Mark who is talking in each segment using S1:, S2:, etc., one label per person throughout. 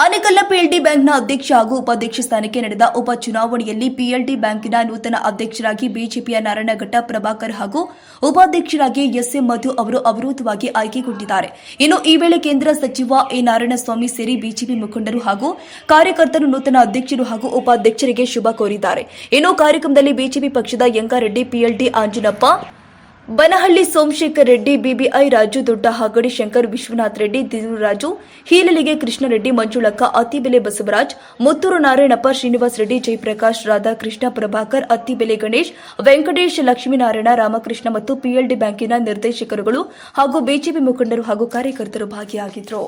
S1: ಆನೇಕಲ್ಲ PLD ಬ್ಯಾಂಕ್ನ ಅಧ್ಯಕ್ಷ ಹಾಗೂ ಉಪಾಧ್ಯಕ್ಷ ಸ್ಥಾನಕ್ಕೆ ನಡೆದ ಉಪ ಚುನಾವಣೆಯಲ್ಲಿ ಪಿಎಲ್ಡಿ ಬ್ಯಾಂಕಿನ ನೂತನ ಅಧ್ಯಕ್ಷರಾಗಿ ಬಿಜೆಪಿಯ ನಾರಾಯಣಘಟ್ಟ ಪ್ರಭಾಕರ್ ಹಾಗೂ ಉಪಾಧ್ಯಕ್ಷರಾಗಿ ಎಸ್ಎಂ ಮಧು ಅವರು ಅವಿರೋಧವಾಗಿ ಆಯ್ಕೆಗೊಂಡಿದ್ದಾರೆ. ಇನ್ನು ಈ ವೇಳೆ ಕೇಂದ್ರ ಸಚಿವ ಎ ನಾರಾಯಣಸ್ವಾಮಿ ಸೇರಿ ಬಿಜೆಪಿ ಮುಖಂಡರು ಹಾಗೂ ಕಾರ್ಯಕರ್ತರು ನೂತನ ಅಧ್ಯಕ್ಷರು ಹಾಗೂ ಉಪಾಧ್ಯಕ್ಷರಿಗೆ ಶುಭ ಕೋರಿದ್ದಾರೆ. ಇನ್ನು ಕಾರ್ಯಕ್ರಮದಲ್ಲಿ ಬಿಜೆಪಿ ಪಕ್ಷದ ಯಂಗಾರೆಡ್ಡಿ ಪಿಎಲ್ಡಿ ಆಂಜನಪ್ಪ ಬನಹಳ್ಳಿ ಸೋಮಶೇಖರ್ ರೆಡ್ಡಿ, ಬಿಬಿಐ ರಾಜು, ದೊಡ್ಡ ಹಾಗಡಿ ಶಂಕರ್, ವಿಶ್ವನಾಥ್ ರೆಡ್ಡಿ ದಿನರಾಜು ಹೀಲಲಿಗೆ ಕೃಷ್ಣರೆಡ್ಡಿ, ಮಂಜುಳಕ್ಕ ಅತಿಬೆಲೆ ಬಸವರಾಜ್, ಮುತ್ತೂರು ನಾರಾಯಣಪ್ಪ, ಶ್ರೀನಿವಾಸ್ ರೆಡ್ಡಿ, ಜಯಪ್ರಕಾಶ್, ರಾಧಾಕೃಷ್ಣ, ಪ್ರಭಾಕರ್ ಅತಿಬೆಲೆ ಗಣೇಶ್, ವೆಂಕಟೇಶ್, ಲಕ್ಷ್ಮೀನಾರಾಯಣ, ರಾಮಕೃಷ್ಣ ಮತ್ತು ಪಿಎಲ್ಡಿ ಬ್ಯಾಂಕಿನ ನಿರ್ದೇಶಕರುಗಳು ಹಾಗೂ ಬಿಜೆಪಿ ಮುಖಂಡರು ಹಾಗೂ ಕಾರ್ಯಕರ್ತರು ಭಾಗಿಯಾಗಿದ್ದರು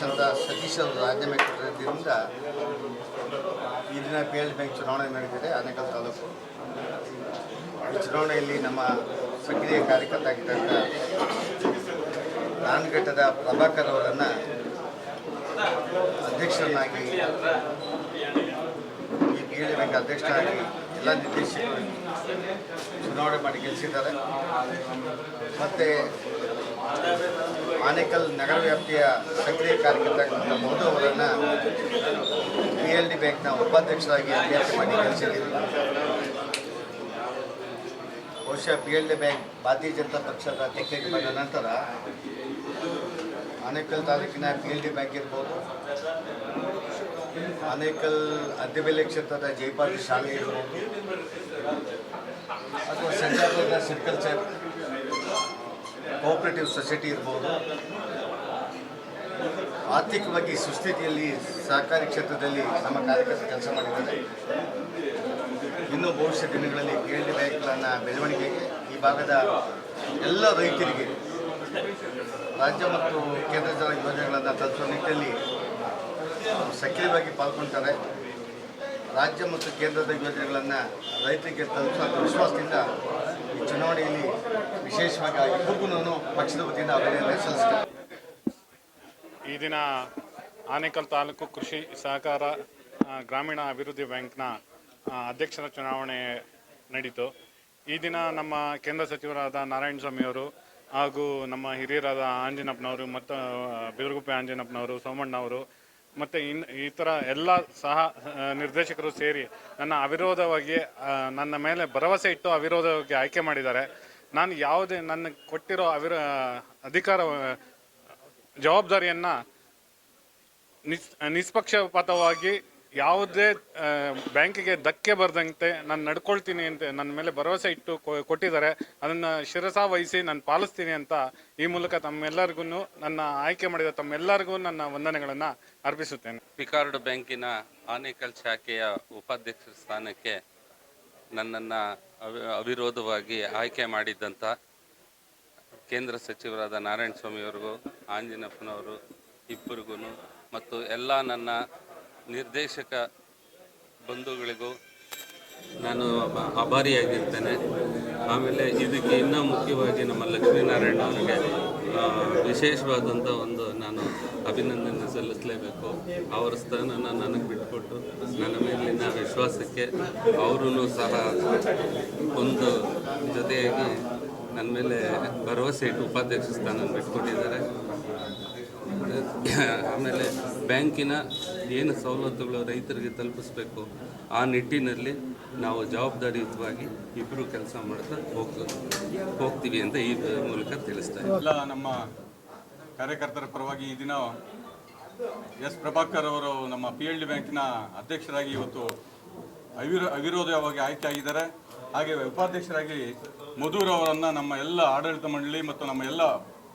S2: ಅಧ್ಯಕ್ಷರಾದ ಸತೀಶ್ ರಾಜೀನಾಮೆ ಕೊಟ್ಟಿದ್ದರಿಂದ ಇದು ದಿನ ಪಿ ಎಲ್ ಬ್ಯಾಂಕ್ ಚುನಾವಣೆ ನಡೆದಿದೆ, ಆನೇಕಲ್ ತಾಲೂಕು. ಈ ಚುನಾವಣೆಯಲ್ಲಿ ನಮ್ಮ ಸಕ್ರಿಯ ಕಾರ್ಯಕರ್ತ ಆಗಿದ್ದಂಥ ನಾನಘಟ್ಟದ ಪ್ರಭಾಕರ್ ಅವರನ್ನು ಅಧ್ಯಕ್ಷರನ್ನಾಗಿ, ಈ ಪಿ ಎಲ್ ಬ್ಯಾಂಕ್ ಅಧ್ಯಕ್ಷರಾಗಿ ಎಲ್ಲ ನಿರ್ದೇಶಕರು ಚುನಾವಣೆ ಮಾಡಿ ಗೆಲ್ಲಿಸಿದ್ದಾರೆ ಮತ್ತು ಆನೇಕಲ್ ನಗರ ವ್ಯಾಪ್ತಿಯ ಸಕ್ರಿಯ ಕಾರ್ಯಕರ್ತ ಮಧು ಅವರನ್ನು ಪಿ ಎಲ್ ಡಿ ಬ್ಯಾಂಕ್ನ ಉಪಾಧ್ಯಕ್ಷರಾಗಿ ಅಭ್ಯರ್ಥಿ ಮಾಡಿ ಕಳಿಸಿದ್ದೀವಿ. ಬಹುಶಃ ಪಿ ಎಲ್ ಡಿ ಬ್ಯಾಂಕ್ ಭಾರತೀಯ ಜನತಾ ಪಕ್ಷದ ಟಿಕೆಟ್ ಬಂದ ನಂತರ ಆನೇಕಲ್ ತಾಲೂಕಿನ ಪಿ ಎಲ್ ಡಿ ಬ್ಯಾಂಕ್ ಇರ್ಬೋದು. ಆನೇಕಲ್ ಅದ್ದೆಬೆಲೆ ಕ್ಷೇತ್ರದ ಜೈಪಾಲ್ ಶಾಲೆ ಇರ್ಬೋದು. ಅಥವಾ ಸಂಜಾಪುರದ ಸಿರಿಕಲ್ಚರ್ ಕೋಆಪರೇಟಿವ್ ಸೊಸೈಟಿ ಇರ್ಬೋದು. ಆರ್ಥಿಕವಾಗಿ ಸುಸ್ಥಿತಿಯಲ್ಲಿ ಸಹಕಾರಿ ಕ್ಷೇತ್ರದಲ್ಲಿ ನಮ್ಮ ಕಾರ್ಯಕರ್ತರು ಕೆಲಸ ಮಾಡಿದ್ದಾರೆ. ಇನ್ನು ಭವಿಷ್ಯ ದಿನಗಳಲ್ಲಿ ಕೆ ಎಲ್ ಬ್ಯಾಂಕ್ಗಳನ್ನು ಬೆಳವಣಿಗೆಗೆ ಈ ಭಾಗದ ಎಲ್ಲ ರೈತರಿಗೆ ರಾಜ್ಯ ಮತ್ತು ಕೇಂದ್ರದ ಯೋಜನೆಗಳನ್ನು ತಲುಪಿಸುವ ನಿಟ್ಟಿನಲ್ಲಿ ಸಕ್ರಿಯವಾಗಿ ಪಾಲ್ಗೊಳ್ತಾರೆ ರಾಜ್ಯ ಮತ್ತು ಕೇಂದ್ರದ ಯೋಜನೆಗಳನ್ನು ರೈತರಿಗೆ ತಲುಪಿಸುವ ವಿಶ್ವಾಸದಿಂದ ಚುನಾವಣೆಯಲ್ಲಿ ವಿಶೇಷವಾಗಿ ಇಬ್ಬರಿಗೂ ಪಕ್ಷದ ವತಿಯಿಂದ ಅಭಿನಂದನೆ ಸಲ್ಲಿಸ್ತೇನೆ.
S3: ಈ ದಿನ ಆನೇಕಲ್ ತಾಲೂಕು ಕೃಷಿ ಸಹಕಾರ ಗ್ರಾಮೀಣ ಅಭಿವೃದ್ಧಿ ಬ್ಯಾಂಕ್ನ ಅಧ್ಯಕ್ಷರ ಚುನಾವಣೆ ನಡೀತು. ಈ ದಿನ ನಮ್ಮ ಕೇಂದ್ರ ಸಚಿವರಾದ ನಾರಾಯಣ ಸ್ವಾಮಿಯವರು ಹಾಗೂ ನಮ್ಮ ಹಿರಿಯರಾದ ಆಂಜನಪ್ಪನವರು ಮತ್ತು ಬಿರುಗುಪ್ಪೆ ಆಂಜನಪ್ಪನವರು, ಸೋಮಣ್ಣವರು ಮತ್ತು ಇನ್ ಈ ಥರ ಎಲ್ಲ ಸಹ ನಿರ್ದೇಶಕರು ಸೇರಿ ನನ್ನ ಅವಿರೋಧವಾಗಿ ನನ್ನ ಮೇಲೆ ಭರವಸೆ ಇಟ್ಟು ಅವಿರೋಧವಾಗಿ ಆಯ್ಕೆ ಮಾಡಿದ್ದಾರೆ. ನಾನು ಯಾವುದೇ, ನನ್ನ ಕೊಟ್ಟಿರೋ ಅವಿರ ಅಧಿಕಾರ ಜವಾಬ್ದಾರಿಯನ್ನು ನಿಸ್, ನಿಷ್ಪಕ್ಷಪಾತವಾಗಿ ಯಾವುದೇ ಬ್ಯಾಂಕಿಗೆ ಧಕ್ಕೆ ಬರದಂತೆ ನಾನು ನಡ್ಕೊಳ್ತೀನಿ ಅಂತ ನನ್ನ ಮೇಲೆ ಭರವಸೆ ಇಟ್ಟು ಕೊಟ್ಟಿದ್ದಾರೆ, ಅದನ್ನು ಶಿರಸಾ ವಹಿಸಿ ನಾನು ಪಾಲಿಸ್ತೀನಿ ಅಂತ ಈ ಮೂಲಕ ತಮ್ಮೆಲ್ಲರಿಗೂ ನನ್ನ ಆಯ್ಕೆ ಮಾಡಿದ ತಮ್ಮೆಲ್ಲರಿಗೂ ನನ್ನ ವಂದನೆಗಳನ್ನು ಅರ್ಪಿಸುತ್ತೇನೆ.
S4: ಪಿಕಾರ್ಡ್ ಬ್ಯಾಂಕಿನ ಆನೇಕಲ್ ಶಾಖೆಯ ಉಪಾಧ್ಯಕ್ಷ ಸ್ಥಾನಕ್ಕೆ ನನ್ನನ್ನು ಅವಿ, ಅವಿರೋಧವಾಗಿ ಆಯ್ಕೆ ಮಾಡಿದ್ದಂಥ ಕೇಂದ್ರ ಸಚಿವರಾದ ನಾರಾಯಣ ಸ್ವಾಮಿಯವ್ರಿಗೂ ಆಂಜನಪ್ಪನವರು ಇಬ್ಬರಿಗೂ ಮತ್ತು ಎಲ್ಲ ನನ್ನ ನಿರ್ದೇಶಕ ಬಂಧುಗಳಿಗೂ ನಾನು ಆಭಾರಿಯಾಗಿರ್ತೇನೆ. ಆಮೇಲೆ ಇದಕ್ಕೆ ಇನ್ನೂ ಮುಖ್ಯವಾಗಿ ನಮ್ಮ ಲಕ್ಷ್ಮೀನಾರಾಯಣ ಅವರಿಗೆ ವಿಶೇಷವಾದಂಥ ಒಂದು ನಾನು ಅಭಿನಂದನೆ ಸಲ್ಲಿಸಲೇಬೇಕು. ಅವರ ಸ್ಥಾನನ ನನಗೆ ಬಿಟ್ಕೊಟ್ಟು ನನ್ನ ಮೇಲಿನ ವಿಶ್ವಾಸಕ್ಕೆ ಅವರೂ ಸಹ ಒಂದು ಜೊತೆಯಾಗಿ ನನ್ನ ಮೇಲೆ ಭರವಸೆ ಇಟ್ಟು ಉಪಾಧ್ಯಕ್ಷ ಸ್ಥಾನ ಬಿಟ್ಕೊಟ್ಟಿದ್ದಾರೆ. ಆಮೇಲೆ ಬ್ಯಾಂಕಿನ ಏನು ಸವಲತ್ತುಗಳು ರೈತರಿಗೆ ತಲುಪಿಸ್ಬೇಕು, ಆ ನಿಟ್ಟಿನಲ್ಲಿ ನಾವು ಜವಾಬ್ದಾರಿಯುತವಾಗಿ ಇಬ್ಬರು ಕೆಲಸ ಮಾಡ್ತಾ ಹೋಗ್ ಹೋಗ್ತೀವಿ ಅಂತ ಈ ಮೂಲಕ ತಿಳಿಸ್ತಾ
S5: ಇಲ್ಲ ನಮ್ಮ ಕಾರ್ಯಕರ್ತರ ಪರವಾಗಿ ಈ ದಿನ ಎಸ್ ಪ್ರಭಾಕರ್ ಅವರು ನಮ್ಮ ಪಿ ಎಲ್ ಡಿ ಬ್ಯಾಂಕಿನ ಅಧ್ಯಕ್ಷರಾಗಿ ಇವತ್ತು ಅವಿರೋ, ಅವಿರೋಧವಾಗಿ ಆಯ್ಕೆ ಆಗಿದ್ದಾರೆ. ಹಾಗೆ ಉಪಾಧ್ಯಕ್ಷರಾಗಿ ಮಧುರ್ ಅವರನ್ನು ನಮ್ಮ ಎಲ್ಲ ಆಡಳಿತ ಮಂಡಳಿ ಮತ್ತು ನಮ್ಮ ಎಲ್ಲ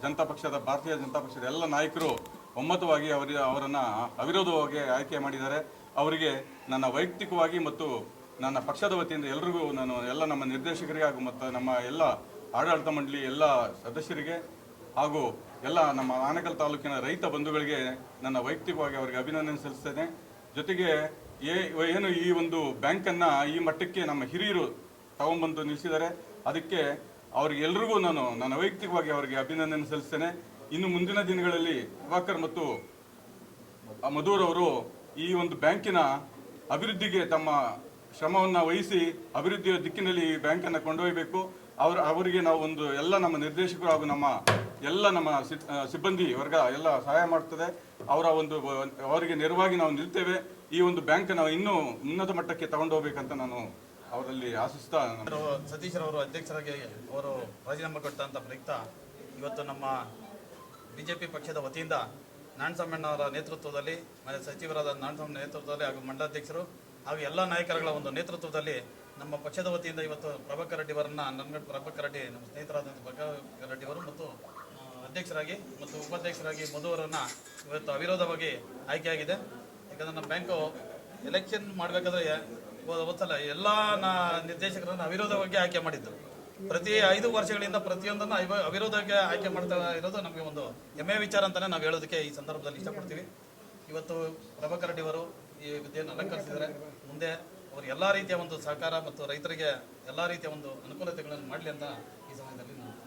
S5: ಜನತಾ ಪಕ್ಷದ, ಭಾರತೀಯ ಜನತಾ ಪಕ್ಷದ ಎಲ್ಲ ನಾಯಕರು ಒಮ್ಮತವಾಗಿ ಅವರ, ಅವರನ್ನು ಅವಿರೋಧವಾಗಿ ಆಯ್ಕೆ ಮಾಡಿದ್ದಾರೆ. ಅವರಿಗೆ ನನ್ನ ವೈಯಕ್ತಿಕವಾಗಿ ಮತ್ತು ನನ್ನ ಪಕ್ಷದ ವತಿಯಿಂದ ಎಲ್ರಿಗೂ ನಾನು ಎಲ್ಲ ನಮ್ಮ ನಿರ್ದೇಶಕರಿಗೆ ಹಾಗೂ ಮತ್ತು ನಮ್ಮ ಎಲ್ಲ ಆಡಳಿತ ಮಂಡಳಿ ಎಲ್ಲ ಸದಸ್ಯರಿಗೆ ಹಾಗೂ ಎಲ್ಲ ನಮ್ಮ ಆನೇಕಲ್ ತಾಲೂಕಿನ ರೈತ ಬಂಧುಗಳಿಗೆ ನನ್ನ ವೈಯಕ್ತಿಕವಾಗಿ ಅವರಿಗೆ ಅಭಿನಂದನೆ ಸಲ್ಲಿಸ್ತೇನೆ. ಜೊತೆಗೆ ಏನು ಈ ಒಂದು ಬ್ಯಾಂಕನ್ನು ಈ ಮಟ್ಟಕ್ಕೆ ನಮ್ಮ ಹಿರಿಯರು ತಗೊಂಡ್ಬಂದು ನಿಲ್ಲಿಸಿದ್ದಾರೆ. ಅದಕ್ಕೆ ಅವ್ರಿಗೆಲ್ರಿಗೂ ನಾನು ನನ್ನ ವೈಯಕ್ತಿಕವಾಗಿ ಅವರಿಗೆ ಅಭಿನಂದನೆ ಸಲ್ಲಿಸ್ತೇನೆ. ಇನ್ನು ಮುಂದಿನ ದಿನಗಳಲ್ಲಿ ಪ್ರಭಾಕರ್ ಮತ್ತು ಮಧೂರ್ ಮಧುರ್ ಅವರು ಈ ಒಂದು ಬ್ಯಾಂಕಿನ ಅಭಿವೃದ್ಧಿಗೆ ತಮ್ಮ ಶ್ರಮವನ್ನು ವಹಿಸಿ ಅಭಿವೃದ್ಧಿಯ ದಿಕ್ಕಿನಲ್ಲಿ ಈ ಬ್ಯಾಂಕನ್ನು ಕೊಂಡೊಯ್ಯಬೇಕು. ಅವ್ರ, ಅವರಿಗೆ ನಾವು ಒಂದು ಎಲ್ಲ ನಮ್ಮ ನಿರ್ದೇಶಕರು ಹಾಗೂ ನಮ್ಮ ಎಲ್ಲ ನಮ್ಮ ಸಿಬ್- ಸಿಬ್ಬಂದಿ ವರ್ಗ ಎಲ್ಲ ಸಹಾಯ ಮಾಡ್ತದೆ. ಅವರ ಒಂದು ಅವರಿಗೆ ನೆರವಾಗಿ ನಾವು ನಿಲ್ತೇವೆ. ಈ ಒಂದು ಬ್ಯಾಂಕ್ ನಾವು ಇನ್ನೂ ಉನ್ನತ ಮಟ್ಟಕ್ಕೆ ತಗೊಂಡು ಹೋಗ್ಬೇಕಂತ ನಾನು ಅವರಲ್ಲಿ ಆಶಿಸ್ತಾ
S6: ಸತೀಶ್ರವರು ಅಧ್ಯಕ್ಷರಾಗಿ ಅವರು ರಾಜೀನಾಮೆ ಕೊಟ್ಟಂತ ಪ್ರಯುಕ್ತ ಇವತ್ತು ನಮ್ಮ ಬಿಜೆಪಿ ಪಕ್ಷದ ವತಿಯಿಂದ ನಾರಾಯಣಸ್ವಾಮಣ್ಣ ಅವರ ನೇತೃತ್ವದಲ್ಲಿ ಮತ್ತು ಸಚಿವರಾದ ನಾರಾಯಣಸ್ವಾಮಿ ನೇತೃತ್ವದಲ್ಲಿ ಹಾಗೂ ಮಂಡಲಾಧ್ಯಕ್ಷರು ಹಾಗೂ ಎಲ್ಲ ನಾಯಕರುಗಳ ಒಂದು ನೇತೃತ್ವದಲ್ಲಿ ನಮ್ಮ ಪಕ್ಷದ ವತಿಯಿಂದ ಇವತ್ತು ಪ್ರಭಾಕರ್ ರೆಡ್ಡಿ ಅವರನ್ನ ನನ್ನ ಪ್ರಭಾಕರ್ ರೆಡ್ಡಿ ನಮ್ಮ ಸ್ನೇಹಿತರಾದಂಥ ಪ್ರಭಾಕರ್ ರೆಡ್ಡಿ ಅವರು ಮತ್ತು ಅಧ್ಯಕ್ಷರಾಗಿ ಮತ್ತು ಉಪಾಧ್ಯಕ್ಷರಾಗಿ ಮಧುವರನ್ನು ಇವತ್ತು ಅವಿರೋಧವಾಗಿ ಆಯ್ಕೆಯಾಗಿದೆ. ಯಾಕಂದ್ರೆ ನಮ್ಮ ಬ್ಯಾಂಕು ಎಲೆಕ್ಷನ್ ಮಾಡಬೇಕಾದ್ರೆ ಒಂದ್ಸಲ ಎಲ್ಲ ನಾ ನಿರ್ದೇಶಕರನ್ನು ಅವಿರೋಧವಾಗಿ ಆಯ್ಕೆ ಮಾಡಿದ್ದು. ಪ್ರತಿ ಐದು ವರ್ಷಗಳಿಂದ ಪ್ರತಿಯೊಂದನ್ನು ಅವಿರೋಧಕ್ಕೆ ಆಯ್ಕೆ ಮಾಡ್ತಾ ಇರೋದು ನಮಗೆ ಒಂದು ಹೆಮ್ಮೆಯ ವಿಚಾರ ಅಂತಾನೆ ನಾವು ಹೇಳೋದಕ್ಕೆ ಈ ಸಂದರ್ಭದಲ್ಲಿ ಇಷ್ಟಪಡ್ತೀವಿ. ಇವತ್ತು ಪ್ರಭಾಕರ್ ರೆಡ್ಡಿ ಅವರು ಈ ವಿದ್ಯೆಯನ್ನು ಅಲಂಕರಿಸಿದ್ದಾರೆ. ಮುಂದೆ ಅವರು ಎಲ್ಲ ರೀತಿಯ ಒಂದು ಸಹಕಾರ ಮತ್ತು ರೈತರಿಗೆ ಎಲ್ಲ ರೀತಿಯ ಒಂದು ಅನುಕೂಲತೆಗಳನ್ನು ಮಾಡಲಿ ಅಂತ